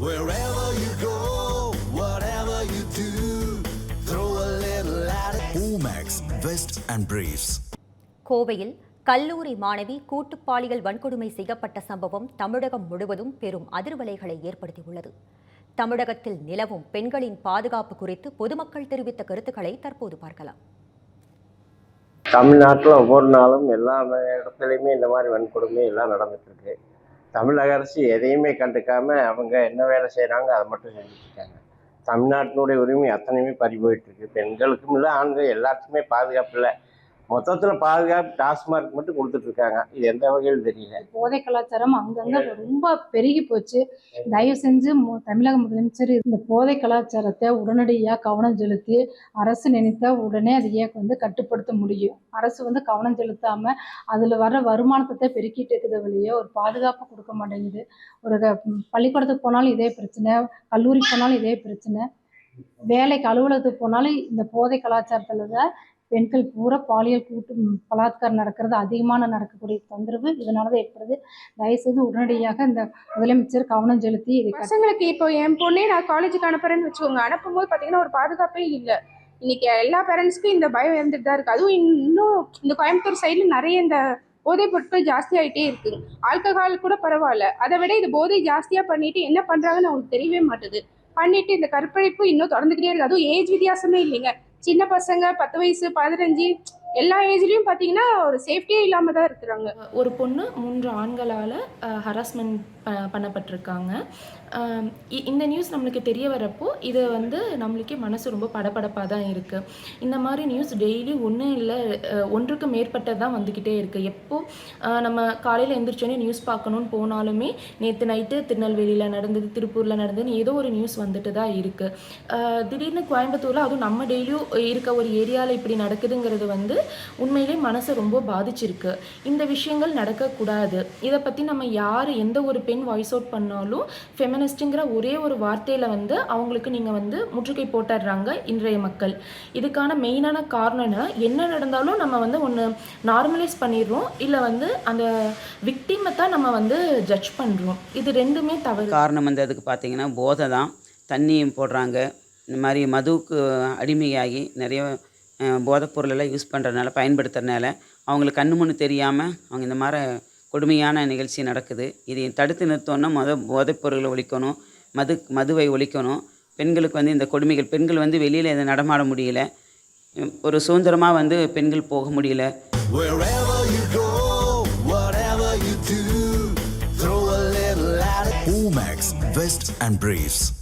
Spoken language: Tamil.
Wherever you go, whatever you do, throw a little at it. Omax, Vest and Briefs. கோவையில் கல்லூரி மாணவி பாலியல் வன்கொடுமை செய்யப்பட்ட சம்பவம் தமிழகம் முழுவதும் பெரும் அதிர்வலைகளை ஏற்படுத்தியுள்ளது தமிழகத்தில் நிலவும் பெண்களின் பாதுகாப்பு குறித்து பொதுமக்கள் தெரிவித்த கருத்துக்களை தற்போது பார்க்கலாம் தமிழ்நாட்டில் ஒவ்வொரு நாளும் எல்லா இடத்துலையுமே இந்த மாதிரி வன்கொடுமை எல்லாம் நடந்துட்டு இருக்கு தமிழக அரசு எதையுமே கண்டுக்காம அவங்க என்ன வேலை செய்கிறாங்க அதை மட்டும் செஞ்சுட்டு இருக்காங்க. தமிழ்நாட்டினுடைய உரிமை அத்தனையுமே பறி போயிட்டு இருக்கு. பெண்களுக்கும் இல்லை ஆண்கள் எல்லாத்துக்குமே பாதுகாப்பு இல்லை. மொத்தத்தில் பாதுகாப்பு டாஸ்மார்க் மட்டும் கொடுத்துட்டு இருக்காங்க இது எந்த வகையில் தெரியல. போதை கலாச்சாரம் அங்கங்க ரொம்ப பெருகி போச்சு. தயவு செஞ்சு மு- தமிழக முதலமைச்சர் இந்த போதை கலாச்சாரத்தை உடனடியாக கவனம் செலுத்தி அரசு நினைத்த உடனே அதை ஏன் வந்து கட்டுப்படுத்த முடியும். அரசு வந்து கவனம் செலுத்தாம அதுல வர வருமானத்தை பெருக்கிட்டு இருக்குது வழியே ஒரு பாதுகாப்பு கொடுக்க மாட்டேங்குது. ஒரு பள்ளிக்கூடத்துக்கு போனாலும் இதே பிரச்சனை கல்லூரிக்கு போனாலும் இதே பிரச்சனை. வேலைக்கு அலுவலகத்துக்கு போனாலும் இந்த போதை கலாச்சாரத்துல தான் பெண்கள் பூரா பாலியல் கூட்டு பலாத்காரம் நடக்கிறது அதிகமான நடக்கக்கூடிய தொந்தரவு. இதனால தான் ஏற்படுது. தயவுசெய்து உடனடியாக இந்த முதலமைச்சர் கவனம் செலுத்தி பசங்களுக்கு இப்போ என் பொண்ணே நான் காலேஜுக்கு அனுப்புறேன்னு வச்சுக்கோங்க. அனுப்பும்போது பார்த்தீங்கன்னா ஒரு பாதுகாப்பே இல்லை. இன்னைக்கு எல்லா பேரண்ட்ஸ்க்கும் இந்த பயம் இருந்துட்டு தான் இருக்கு. அதுவும் இன்னும் இந்த கோயம்புத்தூர் சைடில் நிறைய இந்த போதை பொருட்கள் ஜாஸ்தி ஆகிட்டே இருக்கு. ஆல்கஹால் கூட பரவாயில்ல. அதை விட இது போதை ஜாஸ்தியா பண்ணிட்டு என்ன பண்றாங்கன்னு அவங்களுக்கு தெரியவே மாட்டுது. பண்ணிட்டு இந்த கற்பழிப்பு இன்னும் தொடர்ந்துக்கிட்டே இருக்கு. அதுவும் ஏஜ் வித்தியாசமே இல்லைங்க. சின்ன பசங்க பத்து வயசு பதினஞ்சு எல்லா ஏஜ்லயும் பாத்தீங்கன்னா ஒரு சேஃப்டியே இல்லாம தான் இருக்கிறாங்க. ஒரு பொண்ணு மூன்று ஆண்களால் ஹராஸ்மெண்ட் ப பண்ணப்பட்டிருக்காங்க. இ- இந்த நியூஸ் நம்மளுக்கு தெரிய வரப்போ இது வந்து நம்மளுக்கே மனசு ரொம்ப படபடப்பாக தான் இருக்குது இந்த மாதிரி நியூஸ் டெய்லி ஒன்று இல்லை ஒன்றுக்கு மேற்பட்டது தான் வந்துக்கிட்டே இருக்குது எப்போ நம்ம காலையில் எந்திரிச்சோன்னே நியூஸ் பார்க்கணுன்னு போனாலுமே நேற்று நைட்டு திருநெல்வேலியில் நடந்தது திருப்பூரில் நடந்ததுன்னு ஏதோ ஒரு நியூஸ் வந்துட்டு தான் இருக்குது திடீர்னு கோயம்புத்தூரில் அதுவும் நம்ம டெய்லியும் இருக்க ஒரு ஏரியாவில் இப்படி நடக்குதுங்கிறது வந்து உண்மையிலே மனசை ரொம்ப பாதிச்சிருக்கு. இந்த விஷயங்கள் நடக்கக்கூடாது. இதை பற்றி நம்ம யார் எந்த ஒரு பெண் வாய்ஸ் அவுட் பண்ணாலும் ஃபெமினிஸ்ட்டுங்கிற ஒரே ஒரு வார்த்தையில் வந்து அவங்களுக்கு நீங்கள் வந்து முற்றுகை போட்டுடுறாங்க இன்றைய மக்கள். இதுக்கான மெயினான காரணம்னா என்ன? என்ன நடந்தாலும் நம்ம வந்து ஒன்று நார்மலைஸ் பண்ணிடுறோம். இல்லை வந்து அந்த விக்டிமை தான் நம்ம வந்து ஜட்ஜ் பண்ணுறோம் இது ரெண்டுமே தவறு. காரணம் வந்து அதுக்கு பார்த்தீங்கன்னா போதை தான். தண்ணியும் போடுறாங்க. இந்த மாதிரி மதுவுக்கு அடிமையாகி நிறைய அஹ், போதைப் பொருளெல்லாம் யூஸ் பண்ணுறதுனால பயன்படுத்துறதுனால அவங்களுக்கு கண்ணு முன்னு தெரியாமல் அவங்க இந்த மாதிரி கொடுமையான நிகழ்ச்சி நடக்குது. இதை தடுத்து நிறுத்தோன்னா முத போதைப் பொருளை ஒழிக்கணும். மது மதுவை ஒழிக்கணும். பெண்களுக்கு வந்து இந்த கொடுமைகள் பெண்கள் வந்து வெளியில் இதை நடமாட முடியல. ஒரு சுதந்திரமாக வந்து பெண்கள் போக முடியல. Omax, Vest and Briefs.